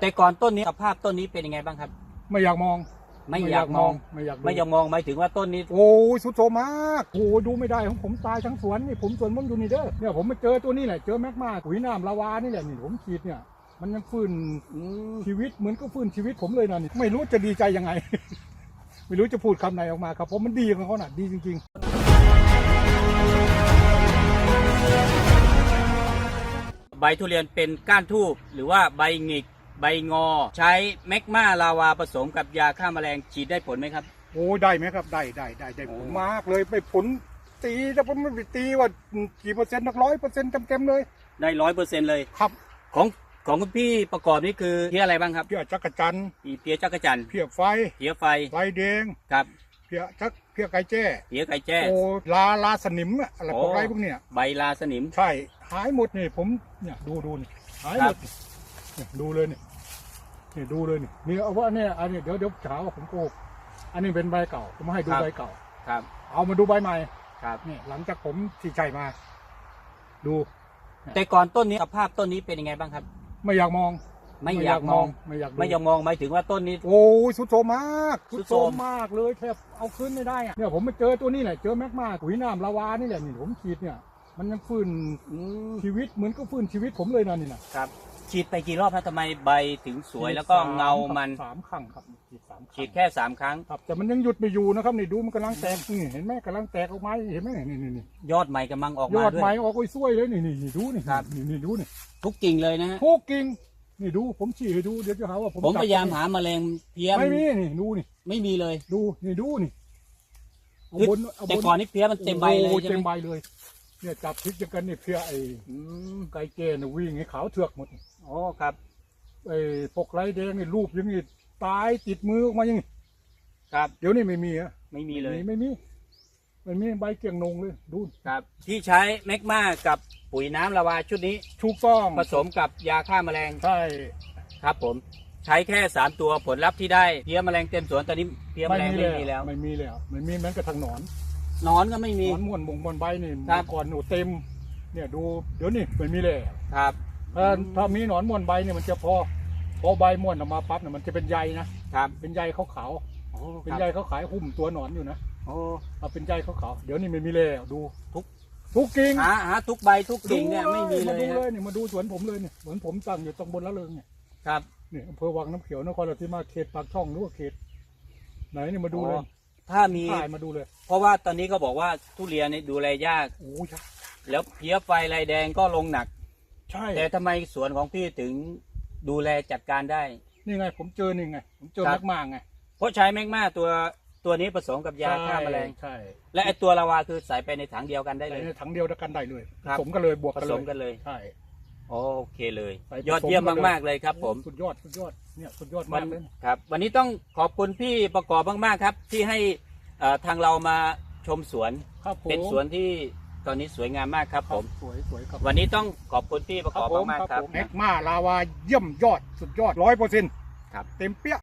แต่ก่อนต้นนี้สภาพต้นนี้เป็นยังไงบ้างครับ ไม่อยากมอง ไม่อยากมองไม่อยากดูไม่อยากมองหมายถึงว่าต้นนี้ โอ้ยสุดโทรมมากโอ้ยดูไม่ได้ของผมตายทั้งสวนนี่ผมสวนผมอยู่นี่เด้อเนี่ยผมมาเจอตัวนี้แหละเจอแมกมาปุ๋ยน้ำลาวานี่แหละนี่ผมฉีดเนี่ยมันยังฟื้นอืมชีวิตเหมือนก็ฟื้นชีวิตผมเลยนะนี่ไม่รู้จะดีใจยังไง ไม่รู้จะพูดคำไหนออกมาครับผมมันดีของเขาน่ะดีจริงใบทุเรียนเป็นก้านทูบหรือว่าใบหงิก ใบงอ ใช้แมกมาลาวาผสมกับยาฆ่าแมลงฉีดได้ผลไหมครับๆโอ้ยได้ไหมครับ ได้ได้ได้ได้ผลมากเลยไปผลตีแต่ผมไม่ไปตีว่ากี่เปอร์เซ็นต์นักร้อยเปอร์เซ็นต์เต็มๆเลยได้ร้อยเปอร์เซ็นต์เลยครับ ของของคุณพี่ประกอบนี่คือเพี้ยอะไรบ้างครับเพี้ยจักรจันทร์มีเพี้ยจักรจันทร์เพี้ยไฟเพี้ยไฟไฟแดงครับเพี้ยจักเพี้ยไก่แจ้เพี้ยไก่แจ้โอ้ลาลาสนิมอะอะไรพวกโอ้ไรพวกเนี้ยใบลาสนิมใช่หายหมดนี่ผมเนี่ยดูดูนี่หายหมดนี่ เนี่ยดูเลยนี่นี่ดูเลยนี่นี่เอาว่าเนี่ยอันนี้เดี๋ยวเดี๋ยวถามว่าผมโกหกอันนี้เป็นใบเก่า ผมมาให้ดูครับ ใบเก่า ครับ เอามาดูใบใหม่ครับ นี่หลังจากผมที่ใช่มา ดูแต่ก่อนต้นนี้สภาพต้นนี้เป็นยังไงบ้างครับ ไม่อยากมอง ไม่อยากมอง ไม่อยากดูไม่อยากมองหมายถึงว่าต้นนี้ โอ้ยสุดโทรมมากสุสุดดโทรโทมรม มากเลยแทบเอาขึ้นไม่ได้อะเนี่ยผมมาเจอตัวนี้แหละเจอแมกมาปุ๋ยน้ำลาวานี่แหละนี่ผมฉีดเนี่ย มันยังฟื้นอืมชีวิตเหมือนก็ฟื้นชีวิตผมเลยนะนี่นะครับ ฉีดไปกี่รอบแล้วทำไมใบถึงสวยแล้วก็เงามันสามครั้งครับฉีดสามครั้งฉีดแค่สามครั้ง ครับแต่มันยังหยุดไม่อยู่นะครับนี่ดูมันกำลังแตกนี่เห็นไหมกำลังแตกออกมาเห็นไหมนี่นี่นี่ยอดใหม่กำลังออกยมาอดด้วไม้ยออกโอ้ยสวยเลยนี่นี่นี่ดูนี่ครับ นี่นี่ดูนี่ทุกกิ่งเลยนะฮะทุกกิ่งนี่ดูผมฉีดให้ดูเดี๋ยวจะหาว่าผมผมพยายามจับหาแมลงเพี้ยไม่มีนี่ดูนี่ไม่มีเลย ดูนี่ดูนี่เอาคือบนเอาบแต่ก่อนนี้เพี้ยมันเต็มใบเลยโอ้โหใช่เต็มไหมใบเลย เนี่ยจับพลิกจังกันเนี่ยเพียไอ้อืมไก่เกนยวิ่งให้ขาวเถือกหมดอ๋อครับ ไอ้พวกไรแดงนี่รูปอยังงี้ตายติดมือออกมาอยังงี้ครับ เดี๋ยวนี้ไม่มีอะไม่มีเลย ไม่มีไม่มีใบเกียงนงเลย ดูครับ ที่ใช้แมกมากับปุ๋ยน้ำละวาชุดนี้ ถูกต้องผสมกับยาฆ่าแมลงใช่ ครับ ผม ใช้แค่สามตัวผลลัพธ์ที่ได้เพี้ยแมลงเต็มสวนตอนนี้เพี้ยแมลงไม่มีแล้ว ไม่มีแล้วไม่มีแม้กระทั่งหนอน หนอนก็ไม่หมีนอนม่วนบงบนใบนี่ครับ ก่อนหนูเต็ม เนี่ยดูเดี๋ยวนี้ไม่มีแล้วครับ ถ้าถ้ามีหนอนม่วนใบเนี่ยมันจะพอพอใบม่วนออกมาปั๊บเนี่ยมันจะเป็นใยนะครับเป็นใยขาวโอ้ๆเป็นครับใยขาวๆหุ้มตัวหนอนอยู่นะโอ้ เอาเป็นใยขาวๆเดี๋ยวนี้ไม่มีแล้วดูทุก ทุกกิ่งหาหาทุกใบทุกกิ่งเนี่ยไม่มีเลมายดูฮะเลยเนี่ยมาดูสวนผมเลยเนี่ยสวนผมตั้งอยู่ตรงบนละเริงเนี่ยครับ เนี่ยอำเภอวังน้ำเขียวนครราชสีมาเขตปากช่องหรือว่าเขตไหนเนี่ยมาดูเลยอ๋อ ถ้ามีถ่ายมาดูเลยเพราะว่าตอนนี้ก็บอกว่าทุเรียนนี่ดูแลยาก โอ้ยแล้วเพี้ยไฟลายแดงก็ลงหนัก ใช่แต่ทำไมสวนของพี่ถึงดูแลจัดการได้ นี่ไง ผมเจอนี่ไง ผมเจอครัแมบกมาไงเพราะใช้แมกมาตัวตัวนี้ผสมกับยาฆ่าแมลง ใช่และไอตัวลาวาคือใส่ไปในถังเดียวกันได้ใส่เลยในถังเดียวกันได้เลยครับผสมกันเลยบวกผกันสเลยมกันเลย ใช่ โอเคเลยใส่ผสมยอดเยี่ยมกันเลย มากๆเลยครับ ผมสุดยอดสุดยอดเนี่ยสุดยอดวัมานกเลยครับ วันนี้ต้องขอบคุณพี่ประกอบมากๆครับ ที่ให้เอ่อทางเรามาชมสวน ครับผมเป็นสวนที่ตอนนี้สวยงามมากครับ คผรับม สวยสวยครับวันนี้ต้องขอบคุณพี่ประกอบมากๆครับ แมกมาลาวาเยี่ยมยอดสุดยอดร้อยเปอร์เซ็นต์ครับ เต็มเปี้ย